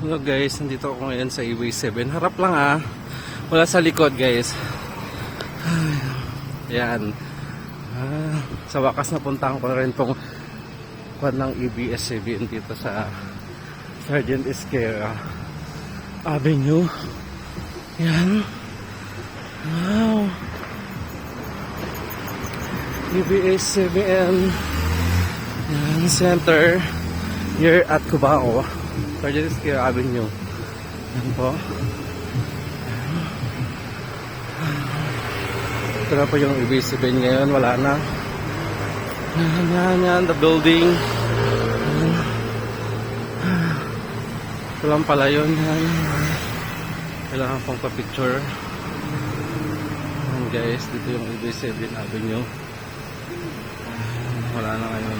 Hello guys, nandito ako ngayon sa Highway 7. Harap lang ah. Wala sa likod guys. Ay, Yan. Ah, sa wakas napuntahan ko rin tong kwan ng E EBS-CBN dito sa Sergeant Esquera Avenue. Yan. Wow. E EBS-CBN Yan, Center here at Cubao. Sergeant Esquera Avenue. Yan po. Ito na po yung EBS-CBN ngayon. Wala na. Yan, yan, yan. The building. Ito lang pala yun. Yan. Kailangan pong pa-picture. Yan guys, dito yung EB7 Avenue. Wala na ngayon.